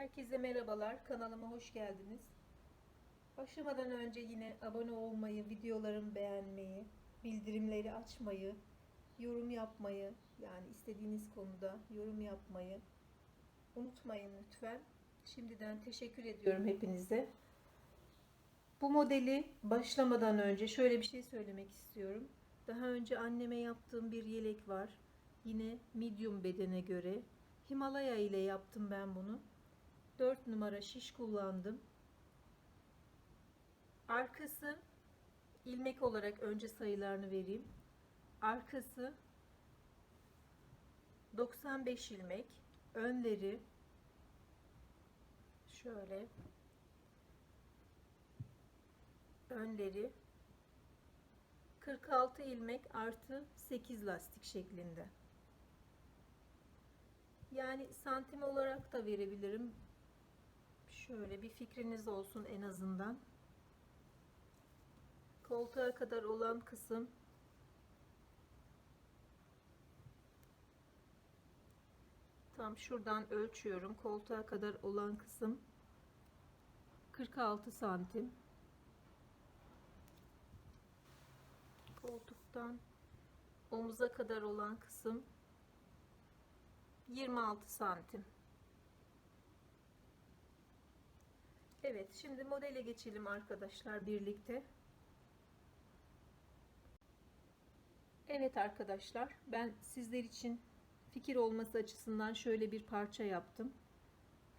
Herkese merhabalar. Kanalıma hoş geldiniz. Başlamadan önce yine abone olmayı, videolarımı beğenmeyi, bildirimleri açmayı, yorum yapmayı, yani istediğiniz konuda yorum yapmayı unutmayın lütfen. Şimdiden teşekkür ediyorum hepinize. Bu modeli başlamadan önce şöyle bir şey söylemek istiyorum. Daha önce anneme yaptığım bir yelek var. Yine medium bedene göre. Himalaya ile yaptım ben bunu. 4 numara şiş kullandım. Arkası ilmek olarak önce sayılarını vereyim. Arkası 95 ilmek. Önleri şöyle önleri 46 ilmek artı 8 lastik şeklinde. Yani santim olarak da verebilirim. Şöyle bir fikriniz olsun en azından. Koltuğa kadar olan kısım tam şuradan ölçüyorum. Koltuğa kadar olan kısım 46 santim. Koltuktan omuza kadar olan kısım 26 santim. Evet, şimdi modele geçelim arkadaşlar birlikte. Evet arkadaşlar, ben sizler için fikir olması açısından şöyle bir parça yaptım.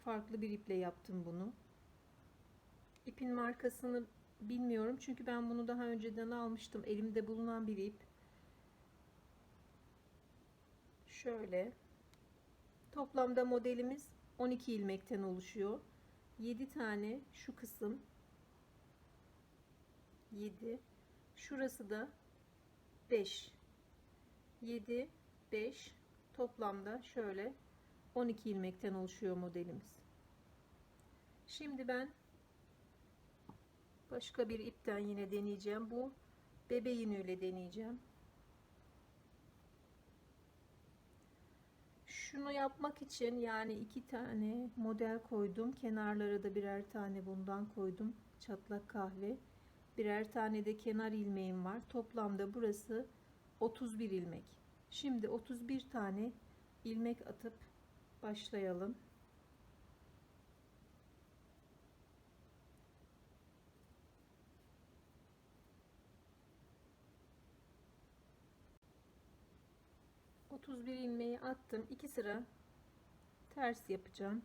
Farklı bir iple yaptım bunu. İpin markasını bilmiyorum çünkü ben bunu daha önceden almıştım. Elimde bulunan bir ip. Şöyle. Toplamda modelimiz 12 ilmekten oluşuyor. 7 tane şu kısım 7 şurası da 5 7 5 toplamda şöyle 12 ilmekten oluşuyor modelimiz. Şimdi ben başka bir ipten yine deneyeceğim. Bu bebe yünüyle deneyeceğim. Şunu yapmak için yani iki tane model koydum. Kenarlara da birer tane bundan koydum. Çatlak kahve. Birer tane de kenar ilmeğim var. Toplamda burası 31 ilmek. Şimdi 31 tane ilmek atıp başlayalım. Otuz bir ilmeği attım. iki sıra ters yapacağım.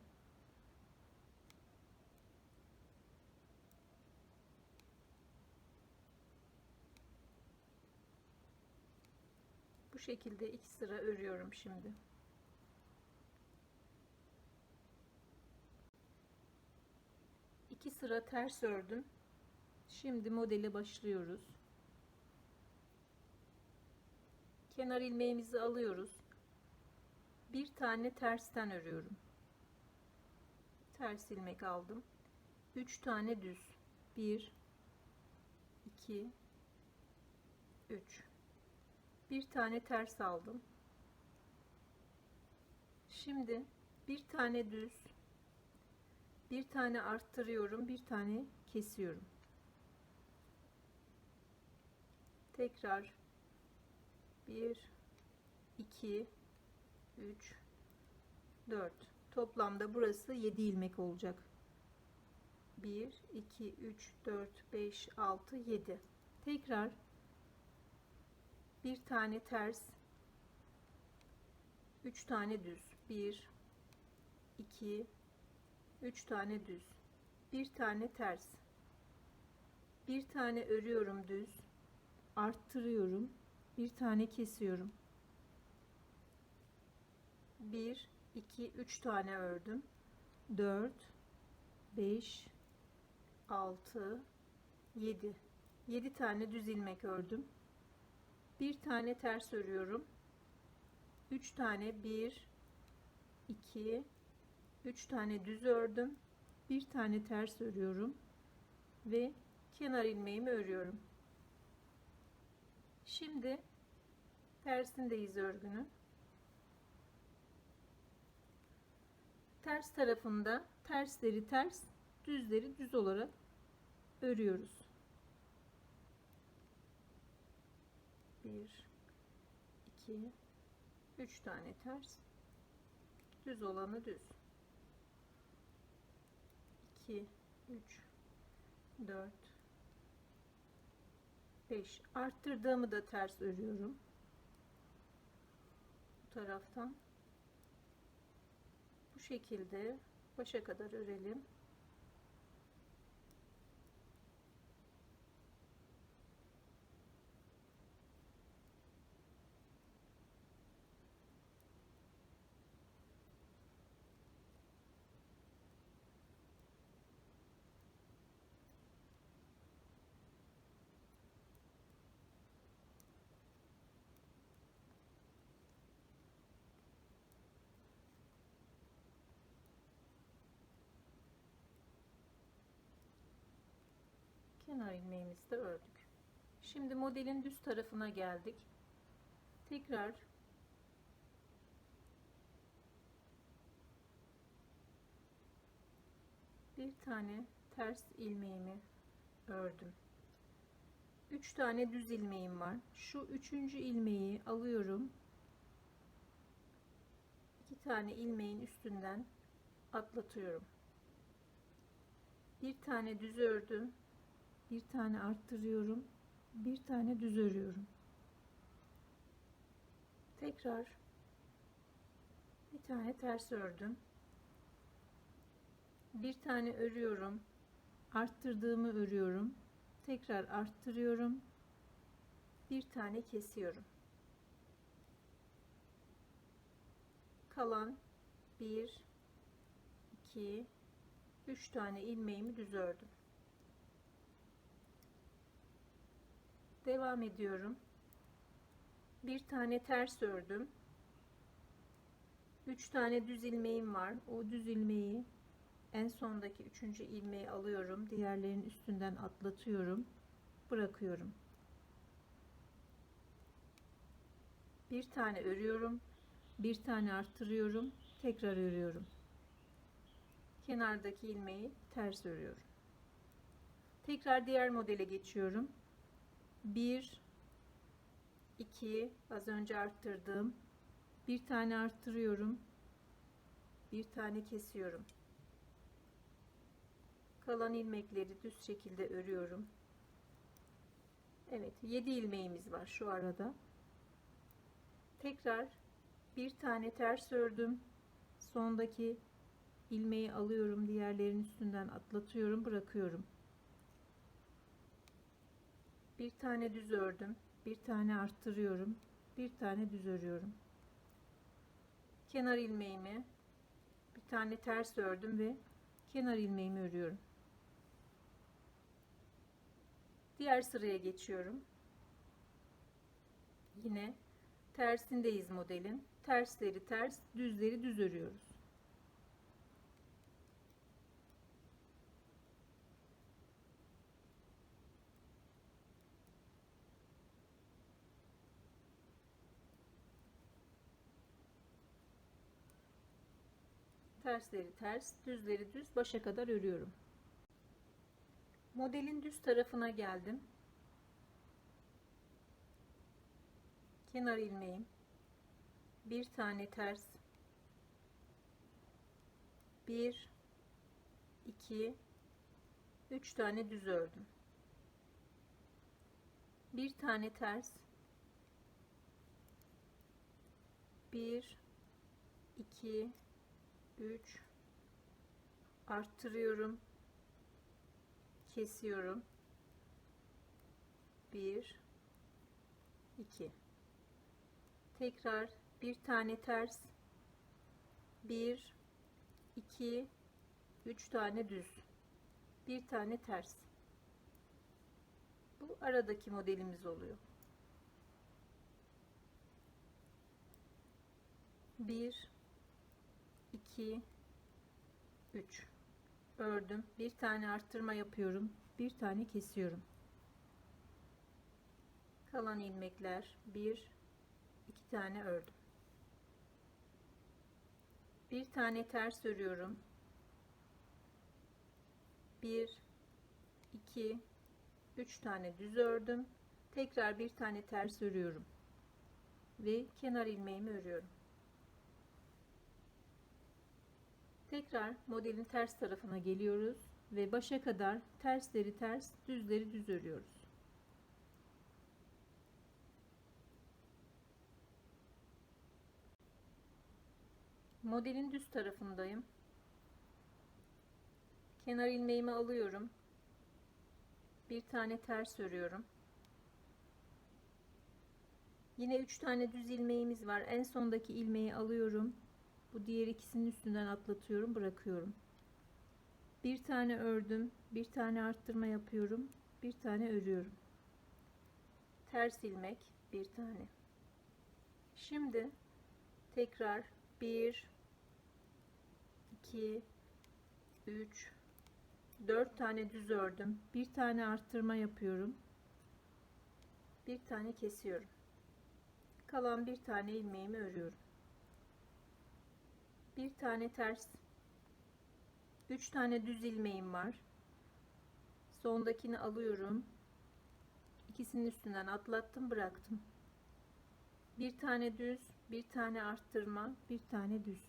Bu şekilde iki sıra örüyorum şimdi. İki sıra ters ördüm. Şimdi modele başlıyoruz. Kenar ilmeğimizi alıyoruz. Bir tane tersten örüyorum. Ters ilmek aldım. Üç tane düz. Bir, iki, üç bir tane ters aldım. Şimdi bir tane düz, bir tane arttırıyorum, bir tane kesiyorum. Tekrar 1 2 3 4 toplamda burası 7 ilmek olacak. 1 2 3 4 5 6 7 tekrar bir tane ters 3 tane düz. 1 2 3 tane düz. Bir tane ters. Bir tane örüyorum düz. Arttırıyorum bir tane kesiyorum. 1 2 3 tane ördüm. 4 5 6 7 7 tane düz ilmek ördüm. Bir tane ters örüyorum. 3 tane 1 2 3 tane düz ördüm. Bir tane ters örüyorum ve kenar ilmeğimi örüyorum şimdi tersindeyiz örgünün ters tarafında tersleri ters, düzleri düz olarak örüyoruz. 1 2 3 tane ters. Düz olanı düz. 2 3 4 5 arttırdığımı da ters örüyorum. Bu taraftan bu şekilde başa kadar örelim. Kenar ilmeğimizi de ördük. Şimdi modelin düz tarafına geldik. Tekrar bir tane ters ilmeğimi ördüm. 3 tane düz ilmeğim var. Şu üçüncü ilmeği alıyorum. 2 tane ilmeğin üstünden atlatıyorum. Bir tane düz ördüm bir tane arttırıyorum bir tane düz örüyorum. Tekrar bir tane ters ördüm. Bir tane örüyorum arttırdığımı örüyorum. Tekrar arttırıyorum bir tane kesiyorum. Kalan 1 2 3 tane ilmeğimi düz ördüm devam ediyorum. Bir tane ters ördüm. 3 tane düz ilmeğim var. O düz ilmeği en sondaki üçüncü ilmeği alıyorum. Diğerlerinin üstünden atlatıyorum. Bırakıyorum. Bir tane örüyorum. Bir tane arttırıyorum. Tekrar örüyorum. Kenardaki ilmeği ters örüyorum. Tekrar diğer modele geçiyorum 1 2 az önce arttırdım. Bir tane arttırıyorum. Bir tane kesiyorum. Kalan ilmekleri düz şekilde örüyorum. Evet 7 ilmeğimiz var şu arada. Tekrar bir tane ters ördüm. Sondaki ilmeği alıyorum diğerlerinin üstünden atlatıyorum bırakıyorum bir tane düz ördüm bir tane arttırıyorum bir tane düz örüyorum. Kenar ilmeğimi bir tane ters ördüm ve kenar ilmeğimi örüyorum. Diğer sıraya geçiyorum. Yine tersindeyiz modelin tersleri ters düzleri düz örüyoruz tersleri ters düzleri düz başa kadar örüyorum. Modelin düz tarafına geldim. Kenar ilmeğim. Bir tane ters. Bir iki üç tane düz ördüm. Bir tane ters. Bir iki 3 arttırıyorum. Kesiyorum. 1 2 tekrar bir tane ters. 1 2 3 tane düz. Bir tane ters. Bu aradaki modelimiz oluyor. 1 2 3 ördüm. Bir tane arttırma yapıyorum. Bir tane kesiyorum. Kalan ilmekler. Bir iki tane ördüm. Bir tane ters örüyorum. 1 2 3 tane düz ördüm. Tekrar bir tane ters örüyorum. Ve kenar ilmeğimi örüyorum. Tekrar modelin ters tarafına geliyoruz ve başa kadar tersleri ters, düzleri düz örüyoruz. Modelin düz tarafındayım. Kenar ilmeğimi alıyorum. Bir tane ters örüyorum. Yine 3 tane düz ilmeğimiz var. En sondaki ilmeği alıyorum. Bu diğer ikisinin üstünden atlatıyorum, bırakıyorum. Bir tane ördüm, bir tane arttırma yapıyorum, bir tane örüyorum. Ters ilmek, bir tane. Şimdi tekrar 1 2 3 4 tane düz ördüm. Bir tane arttırma yapıyorum. Bir tane kesiyorum. Kalan bir tane ilmeğimi örüyorum. Bir tane ters. 3 tane düz ilmeğim var. Sondakini alıyorum. İkisinin üstünden atlattım, bıraktım. Bir tane düz, bir tane arttırma, bir tane düz.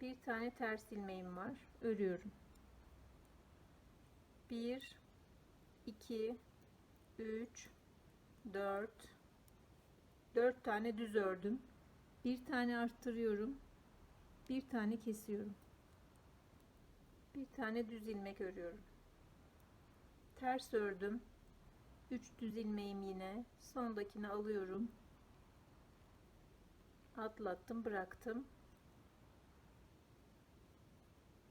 Bir tane ters ilmeğim var. Örüyorum. 1 2 3 4 4 tane düz ördüm. Bir tane arttırıyorum. Bir tane kesiyorum. Bir tane düz ilmek örüyorum. Ters ördüm. 3 düz ilmeğim yine. Sondakini alıyorum. Atlattım, bıraktım.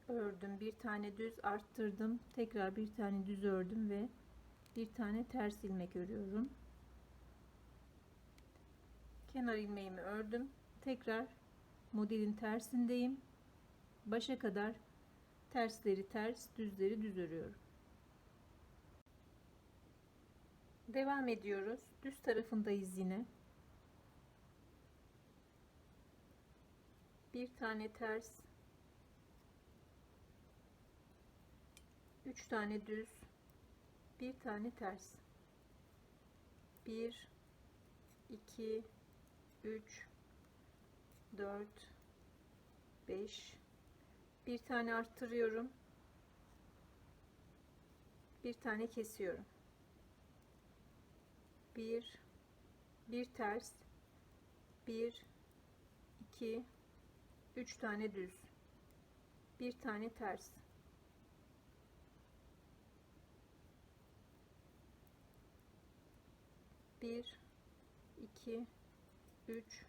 Ördüm. Bir tane düz arttırdım. Tekrar bir tane düz ördüm ve bir tane ters ilmek örüyorum. Kenar ilmeğimi ördüm. Tekrar modelin tersindeyim. Başa kadar tersleri ters, düzleri düz örüyorum. Devam ediyoruz. Düz tarafındayız yine. Bir tane ters, üç tane düz, bir tane ters. Bir, iki, üç, dört, beş. Bir tane arttırıyorum. Bir tane kesiyorum. Bir, bir ters, bir, iki, üç tane düz, bir tane ters. Bir, iki, üç,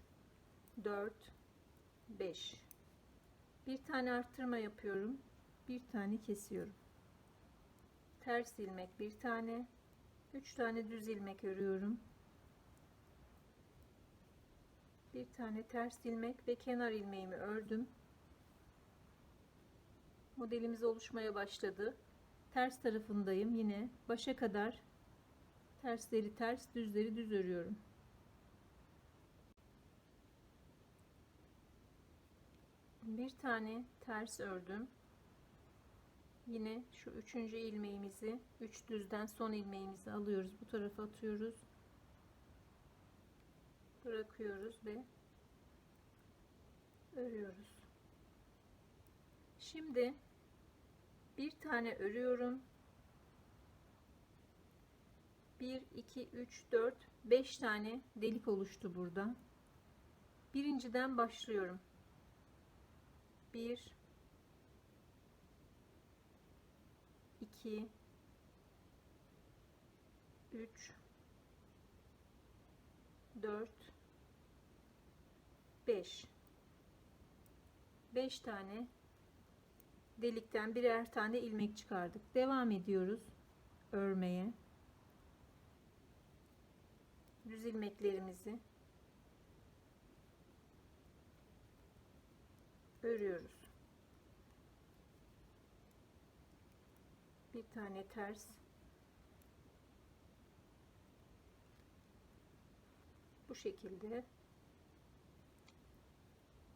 dört, beş. Bir tane arttırma yapıyorum. Bir tane kesiyorum. Ters ilmek bir tane. Üç tane düz ilmek örüyorum. Bir tane ters ilmek ve kenar ilmeğimi ördüm. Modelimiz oluşmaya başladı. Ters tarafındayım yine. Başa kadar tersleri ters, düzleri düz örüyorum. Bir tane ters ördüm. Yine şu üçüncü ilmeğimizi üç düzden son ilmeğimizi alıyoruz. Bu tarafa atıyoruz. Bırakıyoruz ve örüyoruz. Şimdi bir tane örüyorum. 1 2 3 4 5 tane delik oluştu burada. Birinciden başlıyorum 1 2 3 4 5 5 tane delikten birer tane ilmek çıkardık. Devam ediyoruz örmeye. Düz ilmeklerimizi örüyoruz. Bir tane ters bu şekilde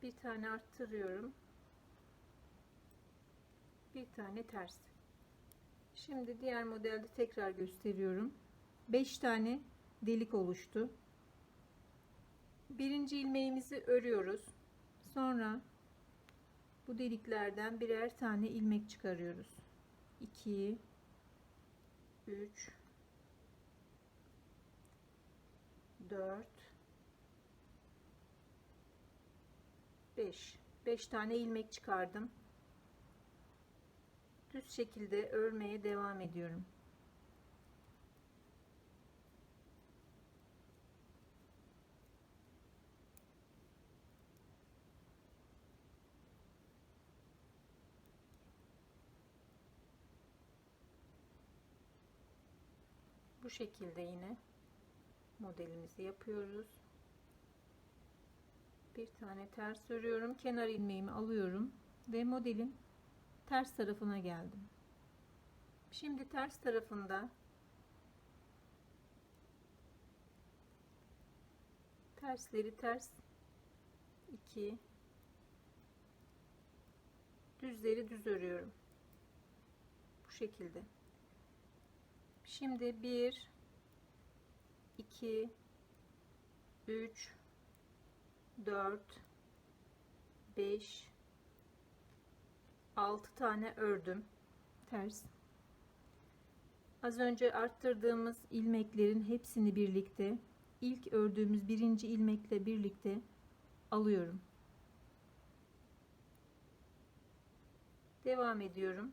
bir tane arttırıyorum. bir tane ters. Şimdi diğer modelde tekrar gösteriyorum. 5 tane delik oluştu. Birinci ilmeğimizi örüyoruz. Sonra bu deliklerden birer tane ilmek çıkarıyoruz. 2 3 4 5 5 tane ilmek çıkardım. Düz şekilde örmeye devam ediyorum. Bu şekilde yine modelimizi yapıyoruz. Bir tane ters örüyorum. Kenar ilmeğimi alıyorum ve modelin ters tarafına geldim. Şimdi ters tarafında tersleri ters 2 düzleri düz örüyorum. Bu şekilde. Şimdi 1 2 3 4 5 6 tane ördüm. Ters. Az önce arttırdığımız ilmeklerin hepsini birlikte ilk ördüğümüz birinci ilmekle birlikte alıyorum. Devam ediyorum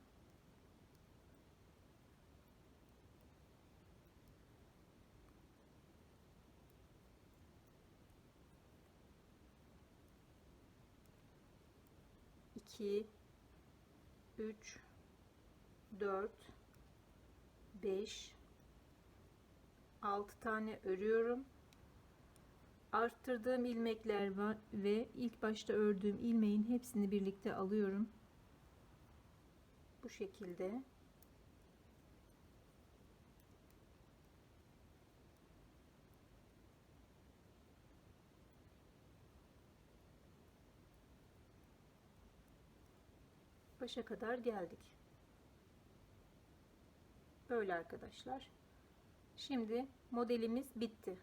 iki 3 4 5 6 tane örüyorum. Arttırdığım ilmekler var ve ilk başta ördüğüm ilmeğin hepsini birlikte alıyorum. Bu şekilde başa kadar geldik. Böyle arkadaşlar. Şimdi modelimiz bitti.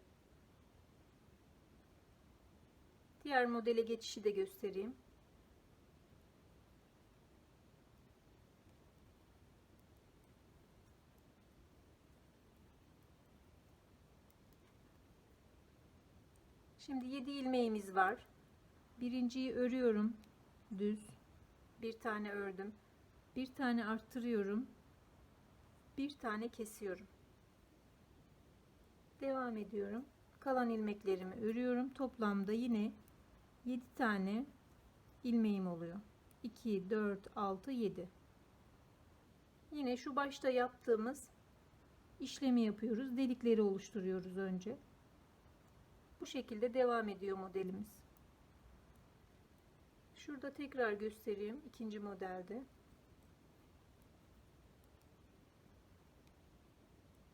Diğer modele geçişi de göstereyim. Şimdi 7 ilmeğimiz var. Birinciyi örüyorum. Düz bir tane ördüm. Bir tane arttırıyorum. Bir tane kesiyorum. Devam ediyorum. Kalan ilmeklerimi örüyorum. Toplamda yine 7 tane ilmeğim oluyor. 2 4 6 7 yine şu başta yaptığımız işlemi yapıyoruz. Delikleri oluşturuyoruz önce. Bu şekilde devam ediyor modelimiz Şurada tekrar göstereyim ikinci modelde.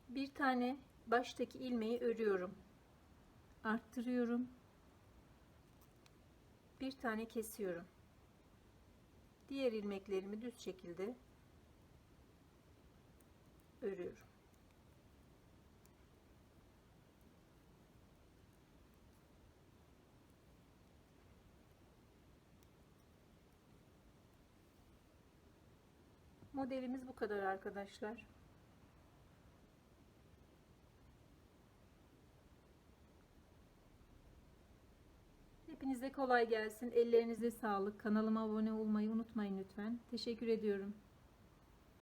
Bir tane baştaki ilmeği örüyorum. Arttırıyorum. Bir tane kesiyorum. Diğer ilmeklerimi düz şekilde örüyorum. Modelimiz bu kadar arkadaşlar. Hepinize kolay gelsin. Ellerinize sağlık. Kanalıma abone olmayı unutmayın lütfen. Teşekkür ediyorum.